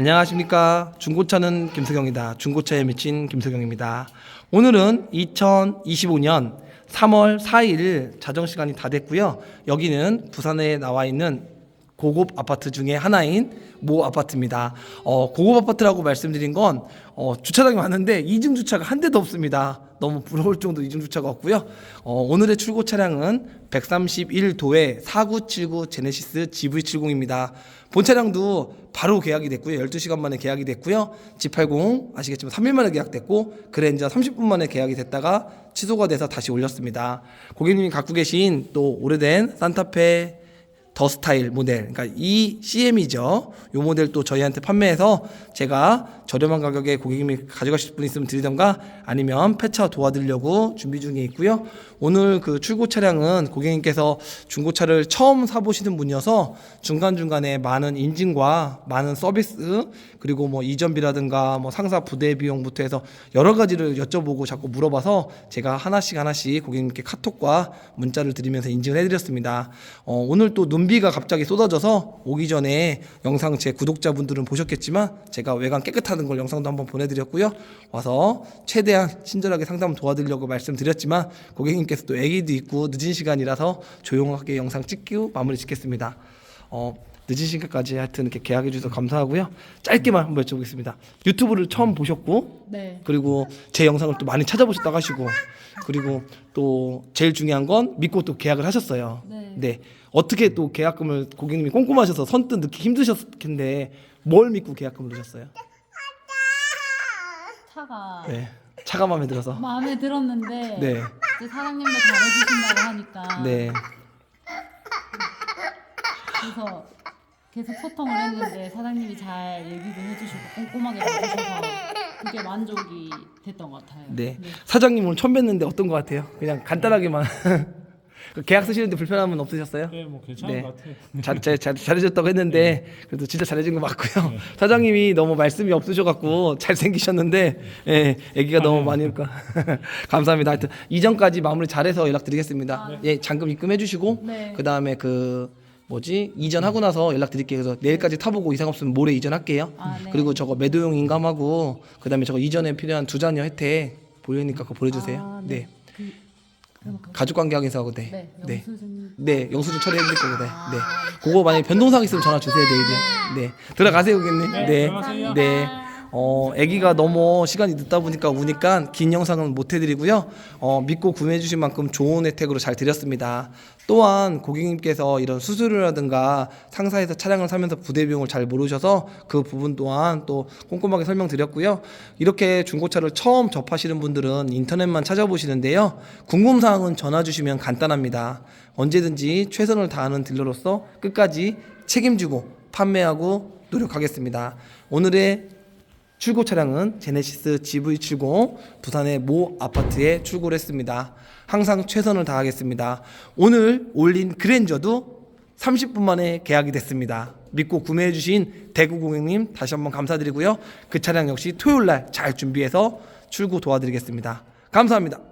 안녕하십니까. 중고차는 김석영이다. 중고차에 미친 김석영입니다. 오늘은 2025년 3월 4일 자정 시간이 다 됐고요. 여기는 부산에 나와 있는 고급 아파트 중에 하나인 모 아파트입니다. 어, 고급 아파트라고 말씀드린 건 어, 주차장이 많은데 이중 주차가 한 대도 없습니다. 너무 부러울 정도 이중 주차가 없고요. 어, 오늘의 출고 차량은 131도의 4979 제네시스 GV70입니다. 본 차량도 바로 계약이 됐고요. 12시간 만에 계약이 됐고요. G80 아시겠지만 3일 만에 계약됐고 그랜저 30분 만에 계약이 됐다가 취소가 돼서 다시 올렸습니다. 고객님이 갖고 계신 또 오래된 산타페 더 스타일 모델, 그러니까 이 CM이죠. 이 모델 또 저희한테 판매해서 제가 저렴한 가격에 고객님이 가져가실 분 있으면 드리던가 아니면 폐차 도와드리려고 준비 중에 있고요. 오늘 그 출고 차량은 고객님께서 중고차를 처음 사보시는 분이어서 중간중간에 많은 인증과 많은 서비스 그리고 뭐 이전비라든가 뭐 상사 부대 비용부터 해서 여러 가지를 여쭤보고 자꾸 물어봐서 제가 하나씩 하나씩 고객님께 카톡과 문자를 드리면서 인증을 해드렸습니다. 어, 오늘 또 눈 비가 갑자기 쏟아져서 오기 전에 영상 제 구독자분들은 보셨겠지만 제가 외관 깨끗하는 걸 영상도 한번 보내드렸고요. 와서 최대한 친절하게 상담 도와드리려고 말씀드렸지만 고객님께서 또 애기도 있고 늦은 시간이라서 조용하게 영상 찍고 마무리 짓겠습니다. 어, 늦은 시간까지 하여튼 이렇게 계약해 주셔서 감사하고요. 짧게만 한번 여쭤보겠습니다. 유튜브를 처음 보셨고 네. 그리고 제 영상을 또 많이 찾아보셨다고 하시고 그리고 또 제일 중요한 건 믿고 또 계약을 하셨어요. 네. 어떻게 또 계약금을 고객님이 꼼꼼하셔서 선뜻 넣기 힘드셨을 텐데 뭘 믿고 계약금을 넣으셨어요? 차가 네. 차가 마음에 들어서. 마음에 들었는데 네. 이제 사장님도 잘해주신다고 하니까 네. 그래서 계속 소통을 했는데 사장님이 잘 얘기도 해주시고 꼼꼼하게 봐주셔서 그게 만족이 됐던 것 같아요. 네. 사장님 오늘 처음 뵀는데 어떤 것 같아요? 그냥 간단하게만 그 계약 쓰시는데 불편함은 없으셨어요? 네, 뭐 괜찮은 네. 것 같아요. 잘, 잘, 잘, 잘해줬다고 했는데 그래도 진짜 잘해준 거 맞고요. 사장님이 너무 말씀이 없으셔갖고 잘생기셨는데 예, 애기가 너무 많이 올까 감사합니다. 하여튼 이전까지 마무리 잘해서 연락드리겠습니다. 예, 잔금 입금해주시고 네. 그 다음에 그 뭐지 이전하고 나서 연락드릴게요. 그래서 내일까지 타보고 이상 없으면 모레 이전할게요. 아, 네. 그리고 저거 매도용 인감하고 그 다음에 저거 이전에 필요한 두 자녀 혜택 보이니까 그거 보내주세요. 아, 네. 네. 그, 그럼 그, 가족 관계 확인서하고 네. 네. 네. 영수증 네, 영수증 처리해 드릴 거고, 네. 네. 그거 만약에 변동사항 있으면 전화 주세요, 내일이. 네. 들어가세요, 고객님. 네, 네. 네. 어, 아기가 너무 시간이 늦다 보니까 우니까 긴 영상은 못 해드리고요. 어, 믿고 구매해 주신 만큼 좋은 혜택으로 잘 드렸습니다. 또한 고객님께서 이런 수수료라든가 상사에서 차량을 사면서 부대 비용을 잘 모르셔서 그 부분 또한 또 꼼꼼하게 설명드렸고요. 이렇게 중고차를 처음 접하시는 분들은 인터넷만 찾아보시는데요. 궁금 사항은 전화 주시면 간단합니다. 언제든지 최선을 다하는 딜러로서 끝까지 책임지고 판매하고 노력하겠습니다. 오늘의 출고 차량은 제네시스 GV70 부산의 모 아파트에 출고를 했습니다. 항상 최선을 다하겠습니다. 오늘 올린 그랜저도 30분 만에 계약이 됐습니다. 믿고 구매해주신 대구 고객님 다시 한번 감사드리고요. 그 차량 역시 토요일 날 잘 준비해서 출고 도와드리겠습니다. 감사합니다.